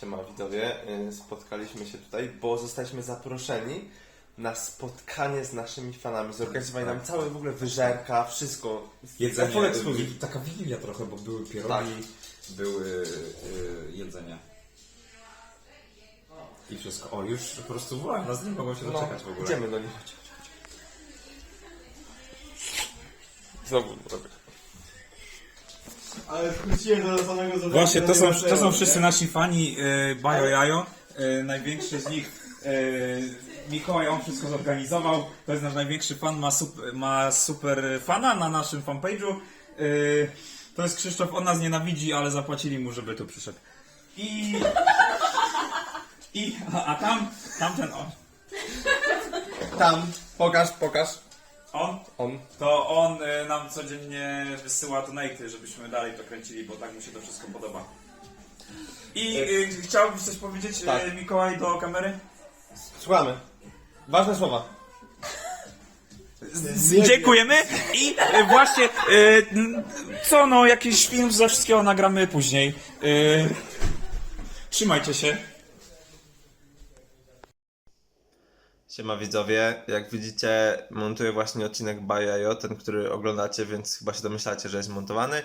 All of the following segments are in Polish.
Siema widzowie, Y, spotkaliśmy się tutaj, bo zostaliśmy zaproszeni na spotkanie z naszymi fanami. Zorganizowali nam całe w ogóle wyżerka, wszystko. Jedzenie, Full exclusive. wi- taka wigilia trochę, bo były pierogi, Tak. były y, jedzenie. I wszystko. O, już po prostu wołają nas, nie mogą się doczekać w ogóle. No, Idziemy do nich. Znowu robię. Ale wróciłem do samego zadania. Właśnie, to są, to są wszyscy nasi fani y, Bajo Jajo. Y, największy z nich, y, Mikołaj, on wszystko zorganizował. To jest nasz największy fan, ma, sup, ma super fana na naszym fanpage'u. Y, to jest Krzysztof, on nas nienawidzi, ale zapłacili mu, żeby tu przyszedł. I... I, a, a tam, tamten on, Tam, pokaż, pokaż. On, On. to on y, nam codziennie wysyła donaty, żebyśmy dalej to kręcili, bo tak mu się to wszystko podoba. I y, chciałbyś coś powiedzieć, Tak. y, Mikołaj, do kamery? Słuchamy. Ważne słowa. Dziękujemy i y, właśnie, n- co no, jakiś film ze wszystkiego nagramy później. Y, trzymajcie się. Siema widzowie, jak widzicie montuję właśnie odcinek Bajajo, ten który oglądacie, więc chyba się domyślacie, że jest montowany.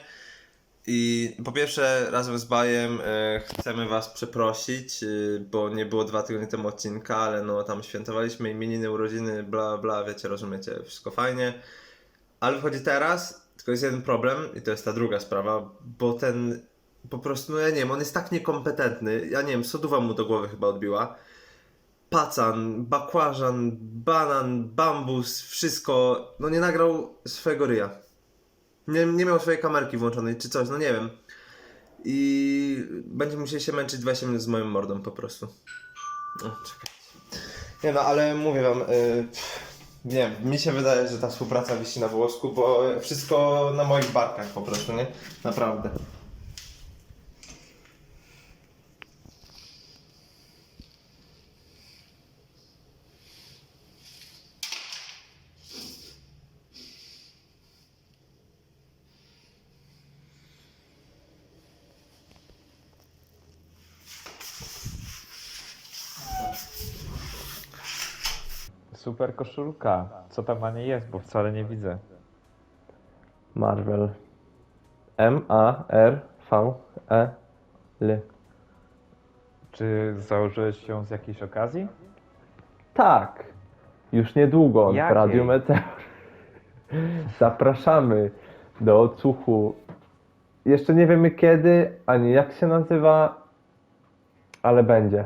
I po pierwsze razem z Bajem e, chcemy was przeprosić, e, bo nie było dwa tygodnie temu odcinka, ale no tam świętowaliśmy imieniny, urodziny, bla bla, wiecie, rozumiecie, wszystko fajnie. Ale wychodzi teraz, tylko jest jeden problem i to jest ta druga sprawa, bo ten po prostu, no ja nie wiem, on jest tak niekompetentny, ja nie wiem, soduwa mu do głowy chyba odbiła pacan, bakłażan, banan, bambus, wszystko. No nie nagrał swojego ryja. Nie, nie miał swojej kamerki włączonej czy coś, no nie wiem. I będzie musiał się męczyć 20 minut z moją mordą po prostu. O, czekaj. Nie no, ale mówię wam, y, nie wiem, mi się wydaje, że ta współpraca wisi na włosku, bo wszystko na moich barkach po prostu, nie? Naprawdę. Super koszulka. Co tam na niej jest, bo wcale nie widzę. Marvel. M-A-R-V-E-L. Czy założyłeś ją z jakiejś okazji? Tak, już niedługo w Jakiej? Radiu Meteor. Zapraszamy do odsłuchu. Jeszcze nie wiemy kiedy, ani jak się nazywa, ale będzie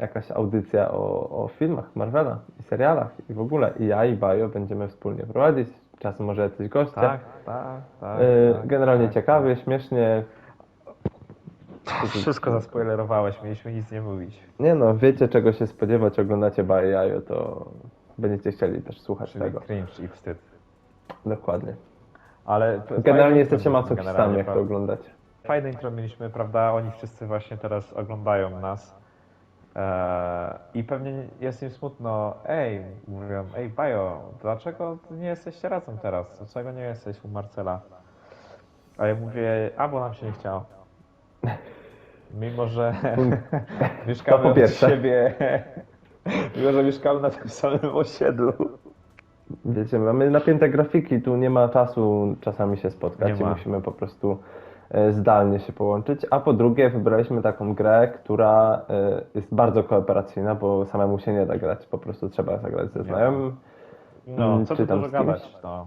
jakaś audycja o, o filmach Marvela i serialach i w ogóle. I ja i Bajo będziemy wspólnie prowadzić. Czasem może jacyś goście. Tak, tak, tak. Y, tak, Generalnie tak. ciekawie, śmiesznie. Wszystko zaspoilerowałeś, mieliśmy nic nie mówić. Nie no, wiecie czego się spodziewać, oglądacie Bajo to będziecie chcieli też słuchać Czyli tego. cringe i wstyd. Dokładnie. Ale Generalnie jesteście masochistami, jak to oglądacie. Fajne intro mieliśmy, prawda? Oni wszyscy właśnie teraz oglądają nas. Eee, I pewnie jest im smutno. Ej, mówią, ej Bajo, dlaczego nie jesteście razem teraz? Dlaczego nie jesteś u Marcela? A ja mówię, a bo nam się nie chciało. Mimo, że mieszkamy po od siebie, mimo, że mieszkamy na tym samym osiedlu. Wiecie, mamy napięte grafiki, tu nie ma czasu czasami się spotkać Nie i ma. musimy po prostu zdalnie się połączyć. A po drugie, wybraliśmy taką grę, która e, jest bardzo kooperacyjna, bo samemu się nie da grać, po prostu trzeba zagrać ze znajomym No, Mm, co tu czy tam dużo gadać, no.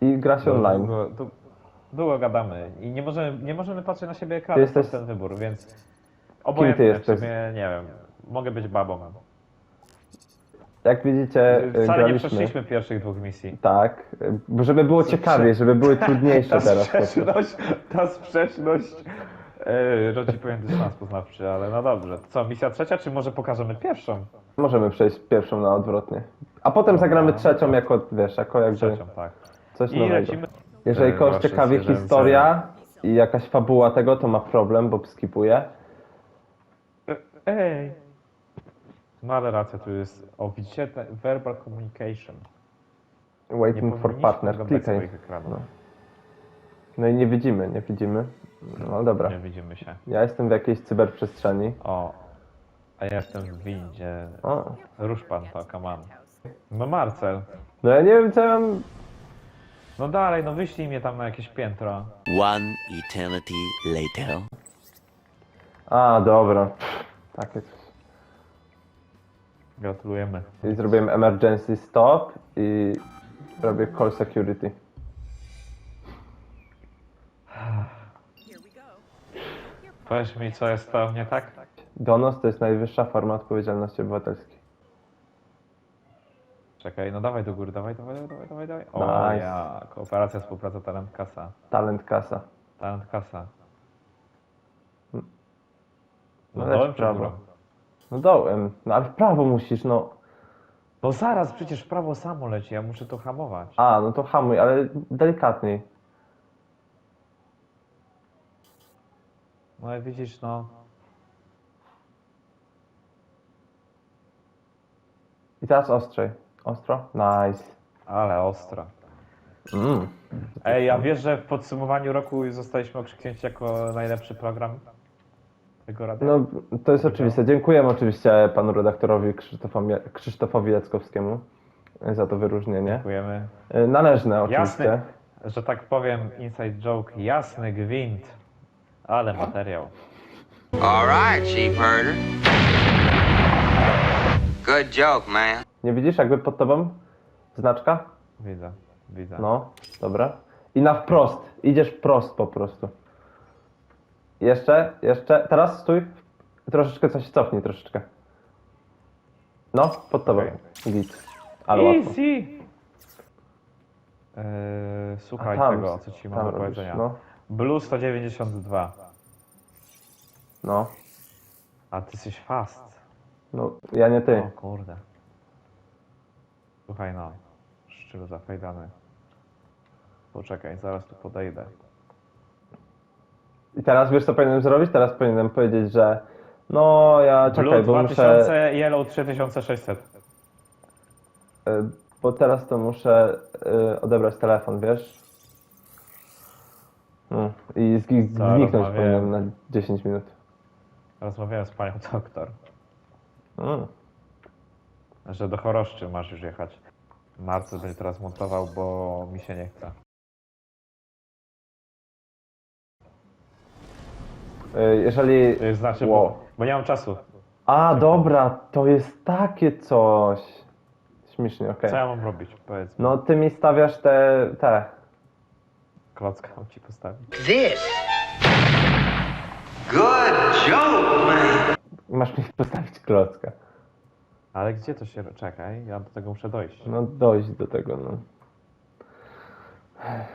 i gra się online. Długo, dłu- długo gadamy i nie możemy, nie możemy patrzeć na siebie ekranem, jesteś- ten wybór, więc obojętnie ty jesteś? w sumie, nie wiem, mogę być babą. Jak widzicie, e, Wcale nie graliśmy. przeszliśmy pierwszych dwóch misji. Tak, e, bo żeby było ciekawie, żeby były trudniejsze Ta teraz. po prostu. sprzeczność, ta sprzeczność e, rodzi pewien dystans poznawczy, ale no dobrze. Co, misja trzecia, czy może pokażemy pierwszą? Możemy przejść pierwszą na odwrotnie. A potem zagramy trzecią jako, wiesz, jako jakby Trzecią, tak. coś I nowego. lecimy. Jeżeli E, kogoś wasze ciekawi zwierzęce. historia i jakaś fabuła tego, to ma problem, bo skipuje. E, Ej! No ale racja, tu jest, o widzicie, te verbal communication. Nie Waiting for powinniśmy partner, oglądać klikaj. swoich ekranów. No. no i nie widzimy, nie widzimy. No dobra. Nie widzimy się. Ja jestem w jakiejś cyberprzestrzeni. O, a ja jestem w windzie. O. Rusz pan to, come on. No Marcel, No ja nie wiem co ja mam... no dalej, no wyślij mnie tam na jakieś piętro. One eternity later. A, dobra. Pff, Takie coś. Gratulujemy. I zrobiłem emergency stop i robię call security. Powiedz mi, co jest to nie tak? Donos to jest najwyższa forma odpowiedzialności obywatelskiej. Czekaj, no dawaj do góry, dawaj, dawaj, dawaj, dawaj, dawaj. O Nice. ja, kooperacja, współpraca, talent, kasa. Talent kasa. Talent, kasa. No No w czy prawo. No dołem. No ale w prawo musisz, no. No zaraz, przecież w prawo samo leci, ja muszę to hamować. A, no to hamuj, ale delikatniej. No i widzisz, no. I teraz ostrzej. Ostro? Nice. Ale ostro. Mm. Ej, a wiesz, że w podsumowaniu roku zostaliśmy okrzyknięci jako najlepszy program tego radia? No, to jest oczywiste. Dziękujemy oczywiście panu redaktorowi Krzysztofowi, Krzysztofowi Jackowskiemu za to wyróżnienie. Dziękujemy. Y, Należne oczywiście. Jasny, że tak powiem, inside joke, jasny gwint. Ale materiał. All right, Chief Herder. Good joke, man. Nie widzisz jakby pod tobą znaczka? Widzę, widzę. No, dobra. I na wprost. Idziesz wprost po prostu. Jeszcze, jeszcze. Teraz stój. Troszeczkę coś cofnij, troszeczkę. No, pod tobą. Git. Ale łatwo. Easy! Eee, słuchaj A tam, tego, co ci tam mam do robisz, powiedzenia. No, Blue 192. no, A ty jesteś fast. no, ja nie ty. O kurde. Słuchaj no. Szczylu zafajdany. Poczekaj, zaraz tu podejdę. I teraz wiesz co powinienem zrobić? Teraz powinienem powiedzieć, że no ja czekaj, Blue bo 2000, muszę. Yellow 3600. y, Bo teraz to muszę y, odebrać telefon, wiesz? Mm. I Co, zniknąć powinienem na 10 minut. Rozmawiałem z panią doktor, Mm. że do choroszczy masz już jechać. Marcel będzie teraz montował, bo mi się nie chce. Y, Jeżeli. To jest znaczy, Wow. bo, bo nie mam czasu. A, dobra, to jest takie coś. Śmiesznie, okej. Co ja mam robić? Powiedz. No, ty mi stawiasz te. te. Klocka mam ci postawić. This. Good joke, man. Masz mi postawić klocka. Ale gdzie to się... Czekaj, ja do tego muszę dojść. No, dojść do tego, no.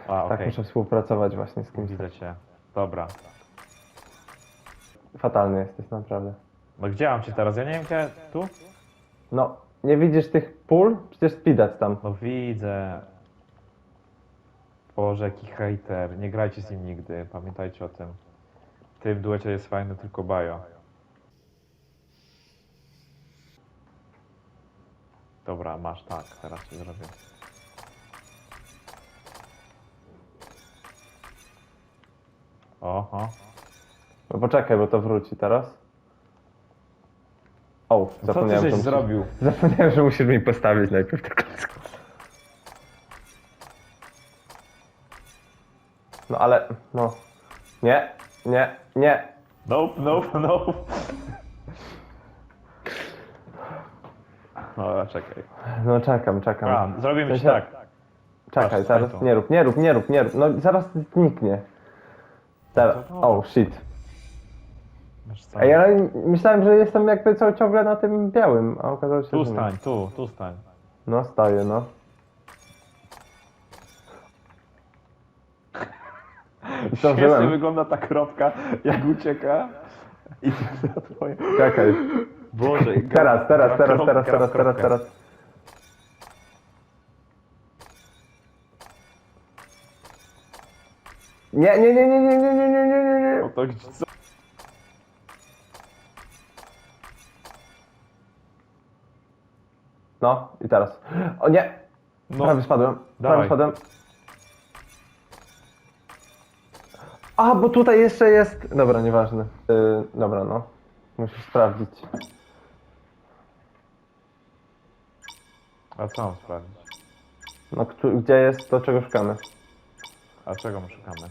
A, Tak muszę współpracować właśnie z kimś. Widzę cię. Dobra. Fatalny jesteś, naprawdę. No gdzie mam cię teraz? Ja nie wiem gdzie... Tu? No, nie widzisz tych pól? Przecież widać tam. No widzę. Boże, jaki hejter. Nie grajcie z nim nigdy. Pamiętajcie o tym. W tym duecie jest fajny tylko Bajo. Dobra, masz tak. Teraz ci zrobię. Oho. No poczekaj, bo to wróci teraz. O, Co ty zapomniałem, żeś że musisz- zrobił? Zapomniałem, że musisz mi postawić najpierw te klocki. No ale, no. Nie, nie, nie. Nope, nope, nope. Dobra, czekaj. No czekam, czekam. A, zrobimy sensie- tak. Czekaj, patrz, zaraz, nie rób, nie rób, nie rób, nie rób. No zaraz zniknie. No to dobra. oh shit. Ej, ale myślałem, że jestem jakby co, ciągle na tym białym, a okazało się, Tu że nie. stań, tu, tu stań. No, staję, no. Zdążyłem. wygląda ta kropka, jak ucieka. I to twoje... Czekaj. Boże, i Teraz, teraz, teraz, kropka, teraz, teraz, teraz, teraz. Nie, nie, nie, nie, nie, nie, nie, nie, nie, nie, nie. No to gdzie, co? No, i teraz. O nie! No, Prawie spadłem. Dawaj. Prawie spadłem. A, bo tutaj jeszcze jest... Dobra, nieważne. Yy, dobra, no. Musisz sprawdzić. A co mam sprawdzić? No, któ- gdzie jest to, czego szukamy? A czego my szukamy?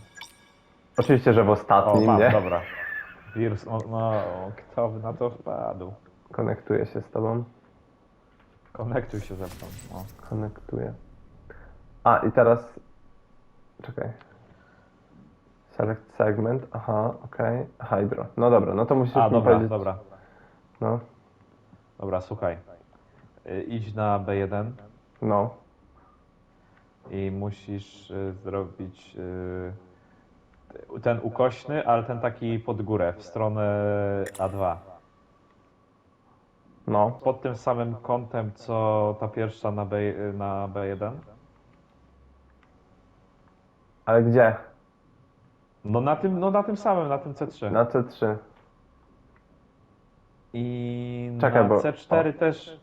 Oczywiście, że w O, ostatnim, mam, nie? dobra. Wirus, no, no kto by na to wpadł? Konektuję się z tobą. Konektuj się ze mną. O. Konektuję. A, i teraz... Czekaj. Select segment, aha, okej. Hydro. No dobra, no to musisz A, mi dobra, powiedzieć... dobra. No, Dobra, słuchaj. Y, Idź na B1 no. i musisz y, zrobić y, ten ukośny, ale ten taki pod górę, w stronę A2. No. Pod tym samym kątem, co ta pierwsza na, B, na B1. Ale gdzie? No na tym, no na tym samym, na tym C3. Na C3. I Czekaj, na bo- C4 też.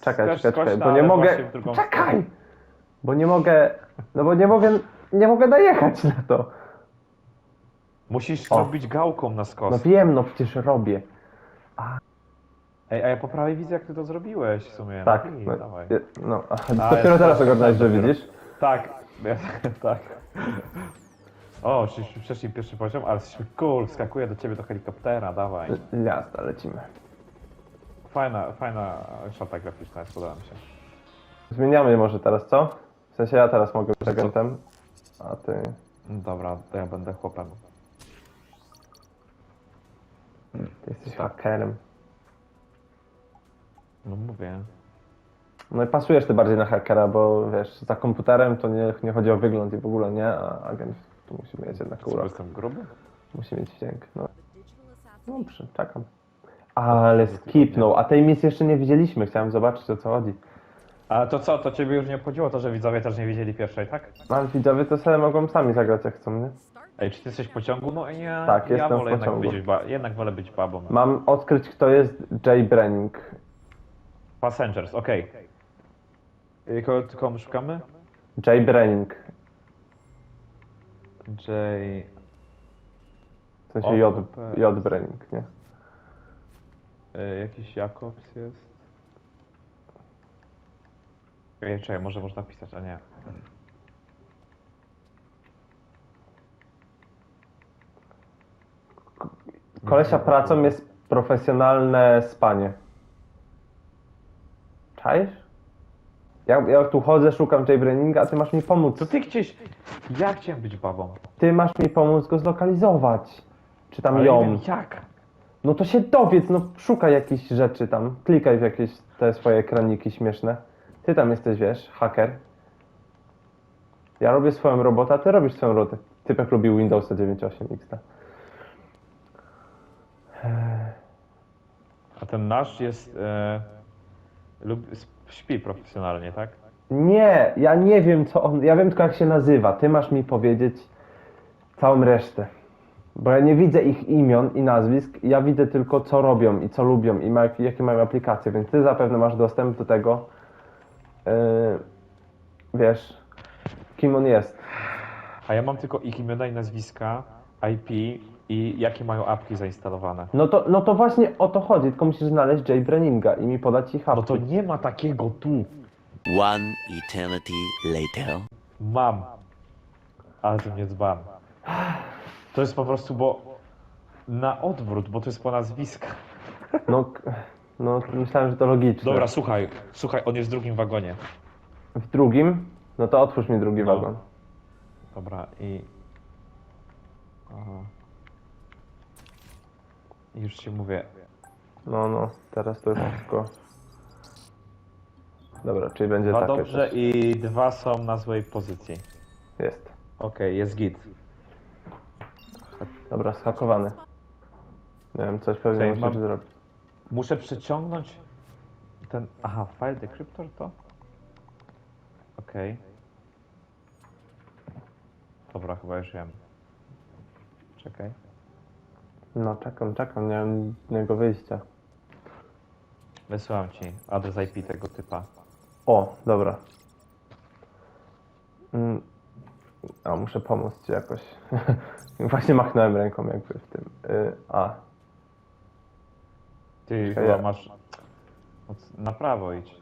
Czekaj, też czekaj, czekaj, skośna, bo nie ale mogę... właśnie w drugą Czekaj! Bo nie mogę... No bo nie mogę... Nie mogę dojechać na to. Musisz O. zrobić gałką na skos. No wiem, no przecież robię. Ej, a ja po prawej widzę, jak ty to zrobiłeś w sumie. Tak. No, i No, dawaj. je- no A, dopiero teraz ogarnąłeś, że dopiero. widzisz. Tak, ja, tak. O, szliśmy wcześniej pierwszy poziom, ale jesteśmy cool, wskakuję do ciebie do helikoptera, dawaj. Jazda, lecimy. Fajna, fajna szata graficzna, jest, podoba mi się. Zmieniamy może teraz, co? W sensie ja teraz mogę być agentem, a ty... No Dobra, to ja będę chłopem. Ty jesteś hakerem. No mówię. No i pasujesz ty bardziej na hakera, bo wiesz, za komputerem to nie, nie chodzi o wygląd i w ogóle nie, a agent tu musi mieć jednak Co, urok. jestem gruby? Musi mieć dźwięk, no. Dobrze, czekam. Ale skipnął, a tej misji jeszcze nie widzieliśmy, chciałem zobaczyć o co chodzi. Ale to co, to ciebie już nie obchodziło to, że widzowie też nie wiedzieli pierwszej, tak? No ale widzowie to sobie mogą sami zagrać jak chcą, nie? Ej, czy ty jesteś w pociągu? No ja, Tak, ja jestem w wolę jednak, pociągu. być, ba- jednak wolę być babą. Mam odkryć kto jest Jay Brenning. Passengers, okej. Okay. Kogo, kogo my szukamy? Jay Brenning. J... W sensie J, super. J Brenning, nie? Y, jakiś Jakobs jest. Ej, czekaj, może można pisać, a nie. Kolesia pracą jest profesjonalne spanie. Czaisz? Ja, ja tu chodzę, szukam Jay Brenninga, a ty masz mi pomóc. To ty gdzieś... Ja chciałem być babą. Ty masz mi pomóc go zlokalizować. Czy tam Ale nie ją. wiem jak. No to się dowiedz, no szukaj jakichś rzeczy tam. Klikaj w jakieś te swoje ekraniki śmieszne. Ty tam jesteś, wiesz, haker. Ja robię swoją robotę, a ty robisz swoją robotę. Typek lubi Windowsa 9.8 XT. A ten nasz jest... E... Lub... Śpi profesjonalnie, tak? Nie, ja nie wiem co on. Ja wiem tylko jak się nazywa. Ty masz mi powiedzieć całą resztę. Bo ja nie widzę ich imion i nazwisk, ja widzę tylko co robią i co lubią i ma, jakie mają aplikacje, więc ty zapewne masz dostęp do tego. Yy, wiesz, kim on jest. A ja mam tylko ich imiona i nazwiska, IP i jakie mają apki zainstalowane. No to, no to właśnie o to chodzi, tylko musisz znaleźć Jay Brenninga i mi podać ich No apki. to nie ma takiego tu. One eternity later. Mam. Ale to nie dzban. To jest po prostu, bo na odwrót, bo to jest po nazwiskach. No, k- no myślałem, że to logiczne. Dobra, słuchaj, słuchaj, on jest w drugim wagonie. W drugim? No to otwórz mi drugi No. wagon. Dobra, i... Aha. Już ci mówię. No, no, teraz to już wszystko. Dobra, czyli będzie Dwa takie dobrze coś. i dwa są na złej pozycji. Jest. Okej, jest git. Dobra, schakowany. Nie wiem, coś pewnie Czekaj, musisz mam- zrobić. Muszę przeciągnąć ten... Aha, file decryptor to? Okej. Dobra, chyba już wiem. Czekaj. No, czekam, czekam, nie mam innego wyjścia. Wysyłam ci adres IP tego typa. O, dobra. Mm, A, muszę pomóc ci jakoś. Właśnie machnąłem ręką jakby w tym. Y, a, Ty Czekaj, chyba ja- masz... Na prawo idź.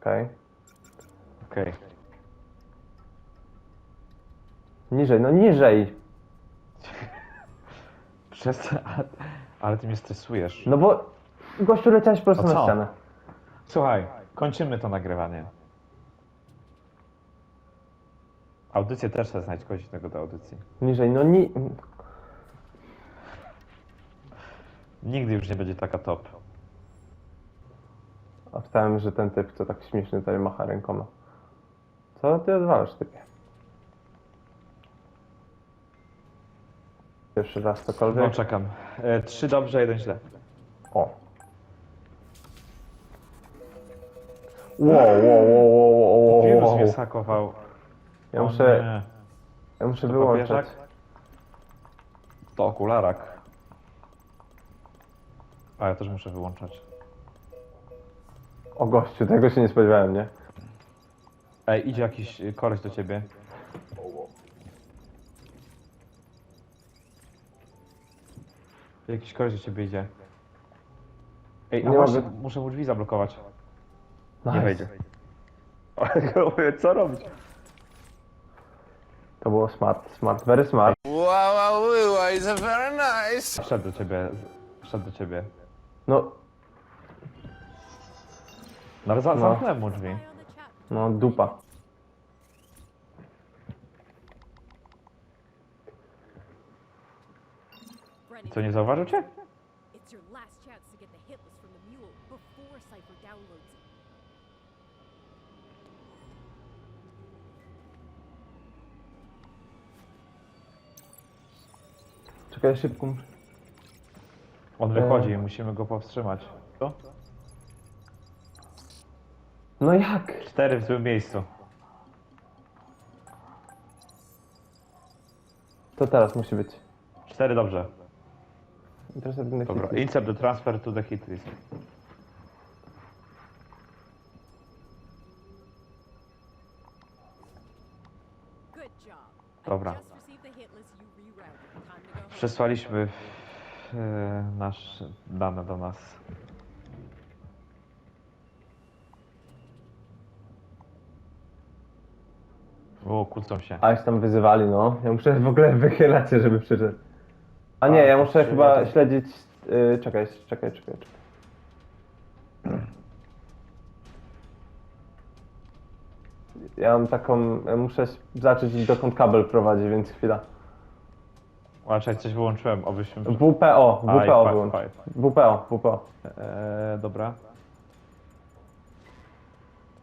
okej. Okej. Niżej, no niżej. Przez... Ale ty mnie stresujesz. No bo gościu leciałeś po prostu na co? ścianę. Słuchaj, kończymy to nagrywanie. Audycję też chcę znać kogoś innego do audycji. Niżej, no ni... Nigdy już nie będzie taka top. A wstałem, że ten typ, co tak śmieszny tutaj macha rękoma. Co ty odwalasz, typie? Pierwszy raz No cokolwiek? czekam. E, trzy dobrze, jeden źle. O. Wow, wow, wow, wow, wow, wow, Wirus wow. mnie sakował. Ja O muszę, nie. ja muszę To wyłączać. papieżak? To okularak. A ja też muszę wyłączać. O gościu, tego się nie spodziewałem, nie? Ej, idzie jakiś y, koleś do ciebie. Jakiś koleś do ciebie idzie. Ej, a Nie właśnie, mogę. muszę mu drzwi zablokować. Nie Nice. wejdzie. Ale mówię, co robić? To było smart, smart, very smart. Wszedł do ciebie, wszedł do ciebie. No, No ale za, No. zamknąłem mu drzwi. no dupa. Co, nie zauważył cię? It's your last chance to get the hit list from the mule before Cypher downloads it. Czekaj, szybko. muszę- On wychodzi i musimy go powstrzymać. Co? No jak? Cztery w złym miejscu. To teraz musi być. Cztery dobrze. Interesujący Dobra. Insert the transfer to the hit list. Dobra. The hit. Przesłaliśmy e, nasze dane do nas. O, kłócą się. A już tam wyzywali, no. Ja muszę w ogóle wychylać się, żeby przyszedł. A nie, ja muszę chyba śledzić... y, czekaj, czekaj, czekaj, czekaj. Ja mam taką... ja Muszę zacząć dokąd kabel prowadzi, więc chwila. Łaczaj, coś wyłączyłem, obyśmy... WPO, Aj, WPO wyłącz. WPO, WPO. E, dobra.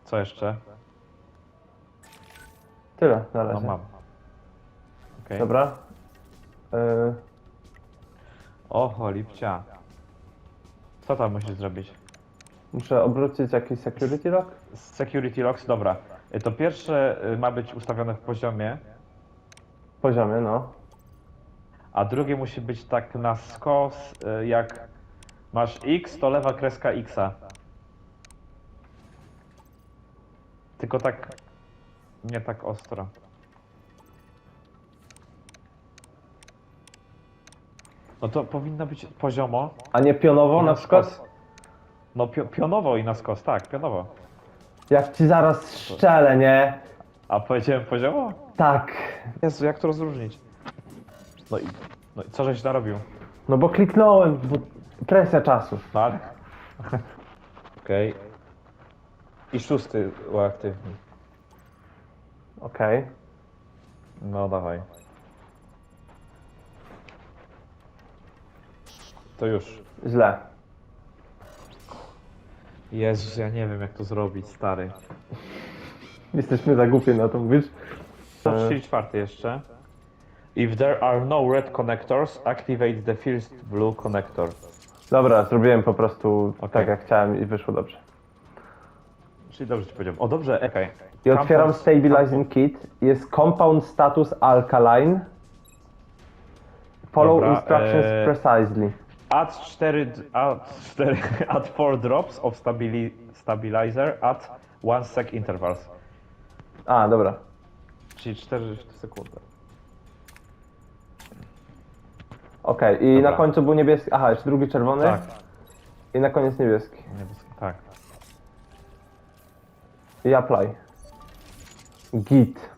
Co jeszcze? Tyle na No razie. mam. Okej. Dobra. Y, Oho, lipcia. Co tam musisz zrobić? muszę obrócić jakiś security lock? Security locks, dobra. E, To pierwsze e, ma być ustawione w poziomie, W poziomie, no. a drugie musi być tak na skos, e, jak masz X, to lewa kreska Xa. Tylko tak, nie tak ostro. No to powinno być poziomo. A nie pionowo na skos. No pio, pionowo i na skos, tak, pionowo. Jak ci zaraz szczelę, nie? A powiedziałem poziomo? Tak. Jezu, jak to rozróżnić? No i, no i co żeś narobił? No bo kliknąłem, bo presja czasu. No ale... Okej. I szósty uaktywni. Okej. No dawaj. To już. Źle. Jezus, ja nie wiem jak to zrobić, stary. Jesteśmy za głupie na to, mówisz? To czyli czwarty jeszcze. If there are no red connectors, activate the first blue connector. Dobra, zrobiłem po prostu Okej. tak jak chciałem i wyszło dobrze. Czyli dobrze ci powiedziałem. O dobrze, okej. I otwieram Compound- Stabilizing Kit. Jest Compound Status Alkaline. Follow Dobra, instructions e, precisely. Add 4, d- add 4, add 4 drops of stabili, stabilizer at 1 sec intervals. A, dobra. Czyli 4 sekundy. Okej, i Dobra. na końcu był niebieski. Aha, jeszcze drugi czerwony. Tak. I na koniec niebieski. Niebieski, tak. I apply. Git.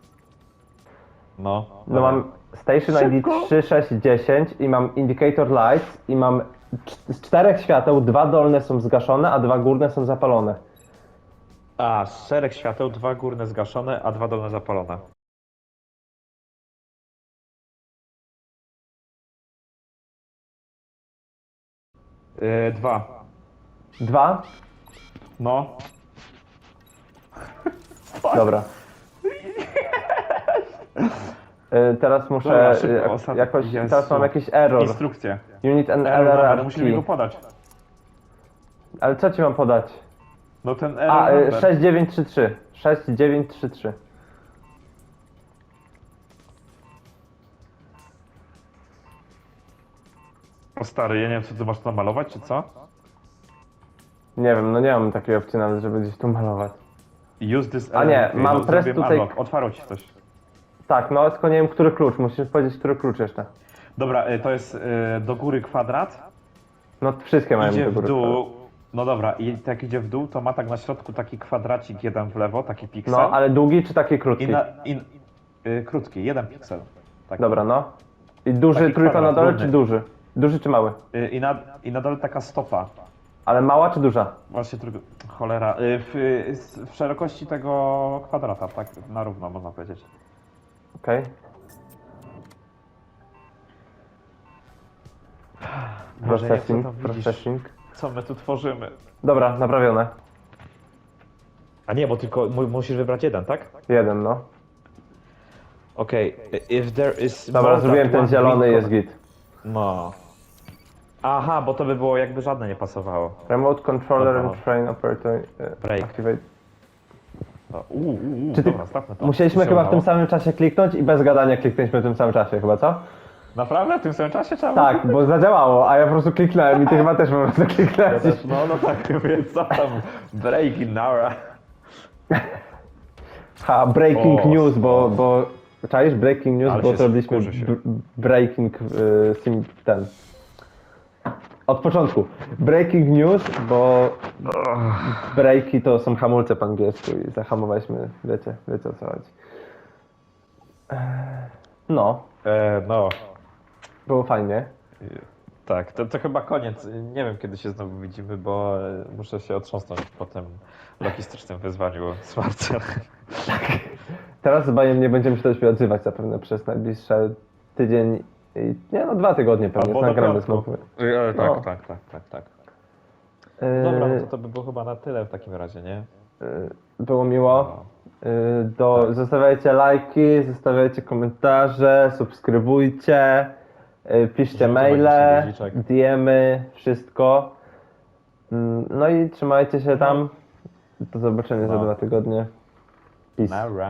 No. No mam Station ID 3, 6, 10 i mam Indicator Lights i mam cz- z czterech świateł, dwa dolne są zgaszone, a dwa górne są zapalone. A, z szereg świateł, dwa górne zgaszone, a dwa dolne zapalone. Yy, dwa. Dwa? No. Dobra. Y, Teraz muszę. Dobra, szybko, jak, ostatni. jakoś, Jezu. teraz mam jakiś error. Instrukcje. Unit and Error error musisz mi go key. podać. Ale co ci mam podać? No ten error A, y, number. 6933. 6933. O stary, ja nie wiem co ty masz to malować, czy co? Nie wiem, no nie mam takiej opcji nawet, żeby gdzieś tu malować. Use this A nie, mam no, press zrobiłem tutaj- unlock. Otwarło ci coś. Tak, no tylko nie wiem, który klucz. Musisz powiedzieć, który klucz jeszcze. Dobra, y, to jest y, do góry kwadrat, No wszystkie mają idzie do w góry. dół. No dobra, i jak idzie w dół, to ma tak na środku taki kwadracik jeden w lewo, taki piksel. No, ale długi czy taki krótki? I na, i, y, krótki, jeden piksel. Taki. Dobra, no. I duży Taki na kwadrat, dole równy. czy duży? Duży czy mały? Y, I na, I na dole taka stopa. Ale mała czy duża? Właśnie trójk... Cholera. Y, w, y, s- w szerokości tego kwadrata, tak na równo można powiedzieć. Okej. Boże, jak to Processing, tam widzisz? processing. Co my tu tworzymy? Dobra, naprawione. A nie, bo tylko mu- musisz wybrać jeden, tak? Jeden, no. Okej, if there is Dobra, zrobiłem ten one zielony green jest git. No. Aha, bo to by było jakby żadne nie pasowało. Remote controller and train operator e, Break. activate. No, Uuu, uu, Czy ty- dobra, stawmy to. Musieliśmy chyba w tym udało. samym czasie kliknąć i bez gadania kliknęliśmy w tym samym czasie chyba, co? Naprawdę? W tym samym czasie trzeba Tak, bo zadziałało, a ja po prostu kliknąłem i ty chyba też po prostu Ja kliknąłeś. też, no, no tak, więc co tam? Breaking Nara. Ha, breaking O, news, bo, bo... Czaisz? Breaking news, Ale bo się zrobiliśmy wkurzy się. b- breaking y, sim, ten... Od początku. Breaking news, bo breaki to są hamulce po angielsku i zahamowaliśmy, wiecie, wiecie o co chodzi. Eee, No, E, no, było fajnie. tak, to, to chyba koniec. Nie wiem, kiedy się znowu widzimy, bo e, muszę się otrząsnąć po tym logistycznym wyzwaniu z Marcem. Teraz z Bajem nie będziemy się do siebie odzywać zapewne przez najbliższe tydzień i nie no dwa tygodnie pewnie, Albo do nagramy piątku. znowu. E, tak, No. tak, tak, tak, tak. Eee, Dobra, no to to by było chyba na tyle w takim razie, nie? Było miło. Eee, Do, Tak. Zostawiajcie lajki, zostawiajcie komentarze, subskrybujcie, piszcie Żółty maile, guziczek. DMy, wszystko. Mm, No i trzymajcie się tam. Do zobaczenia za No. dwa tygodnie. Peace. Nara.